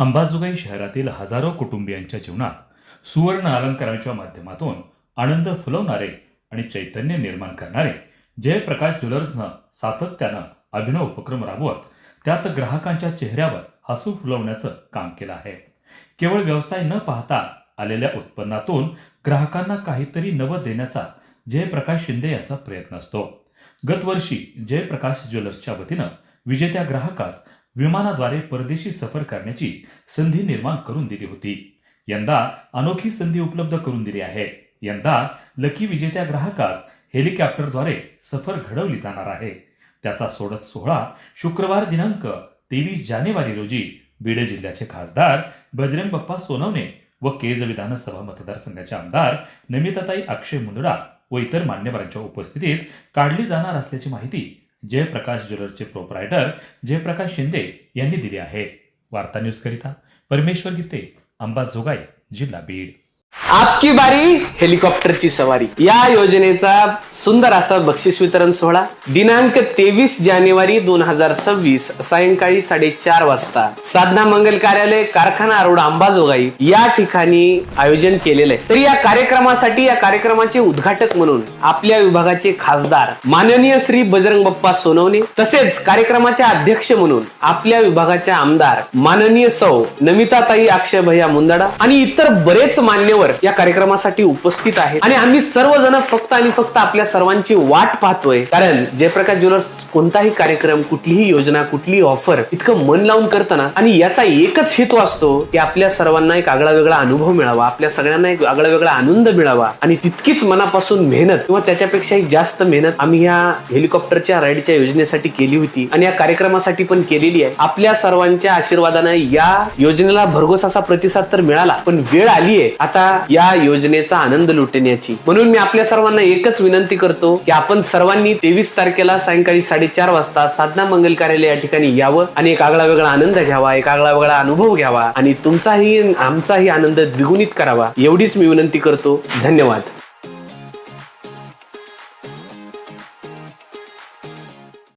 अंबाजोगाई शहरातील हजारो कुटुंबियांच्या जीवनात सुवर्ण अलंकारांच्या माध्यमातून आनंद फुलवणारे आणि चैतन्य निर्माण करणारे जयप्रकाश ज्वेलर्सनं सातत्यानं अभिनव उपक्रम राबवत त्यात ग्राहकांच्या चेहऱ्यावर हसू फुलवण्याचं काम केलं आहे. केवळ व्यवसाय न पाहता आलेल्या उत्पन्नातून ग्राहकांना काहीतरी नवं देण्याचा जयप्रकाश शिंदे यांचा प्रयत्न असतो. गतवर्षी जयप्रकाश ज्वेलर्सच्या वतीनं विजेत्या ग्राहकास विमानाद्वारे परदेशी सफर करण्याची संधी निर्माण करून दिली होती. यंदा अनोखी संधी उपलब्ध करून दिली आहे. यंदा लकी विजेत्या ग्राहकास हेलिकॉप्टरद्वारे सफर घडवली जाणार आहे. त्याचा सोडत सोहळा शुक्रवार दिनांक तेवीस जानेवारी रोजी बीड जिल्ह्याचे खासदार बजरंग बप्पा सोनवणे व केज विधानसभा मतदारसंघाचे आमदार नमिताताई अक्षय मुंदडा व इतर मान्यवरांच्या उपस्थितीत काढली जाणार असल्याची माहिती जयप्रकाश ज्वेलरचे प्रोपरायटर जयप्रकाश शिंदे यांनी दिली आहे वार्ता न्यूजकरिता परमेश्वर गीते अंबाजोगाई जिल्हा बीड. आपकी बारी हेलिकॉप्टरची सवारी. या योजनेचा सुंदर असा बक्षीस वितरण सोहळा दिनांक तेवीस जानेवारी दोन हजार सव्वीस सायंकाळी साडेचार वाजता. साधना मंगल कार्यालय कारखाना रोड अंबाजोगाई या ठिकाणी आयोजन केलेलं आहे. तर या कार्यक्रमासाठी या कार्यक्रमाचे उद्घाटक म्हणून आपल्या विभागाचे खासदार माननीय श्री बजरंग बाप्पा सोनवणे तसेच कार्यक्रमाच्या अध्यक्ष म्हणून आपल्या विभागाच्या आमदार माननीय सौ नमिताताई अक्षय भैया मुंदडा आणि इतर बरेच मान्यवर या कार्यक्रमासाठी उपस्थित आहेत. आणि आम्ही सर्वजण फक्त आणि फक्त आपल्या सर्वांची वाट पाहतोय. कारण जयप्रकाश ज्वेलर्स कोणताही कार्यक्रम कुठलीही योजना कुठलीही ऑफर इतकं मन लावून करताना आणि याचा एकच हेतू असतो की आपल्या सर्वांना एक आगळा वेगळा अनुभव मिळावा आपल्या सगळ्यांना एक आगळा वेगळा आनंद मिळावा आणि तितकीच मनापासून मेहनत किंवा त्याच्यापेक्षाही जास्त मेहनत आम्ही ह्या हेलिकॉप्टरच्या राईडच्या योजनेसाठी केली होती आणि या कार्यक्रमासाठी पण केलेली आहे. आपल्या सर्वांच्या आशीर्वादाने या योजनेला भरघोस असा प्रतिसाद तर मिळाला पण वेळ आली आहे आता या योजनेचा आनंद लुटण्याची म्हणून मी आपल्या सर्वांना एकच विनंती करतो की आपण सर्वांनी तेवीस तारखेला सायंकाळी साडेचार वाजता साधना मंगल कार्यालय या ठिकाणी यावं आणि एक आगळा वेगळा आनंद घ्यावा एक आगळा वेगळा अनुभव घ्यावा आणि तुमचाही आमचाही आनंद द्विगुणित करावा एवढीच मी विनंती करतो. धन्यवाद.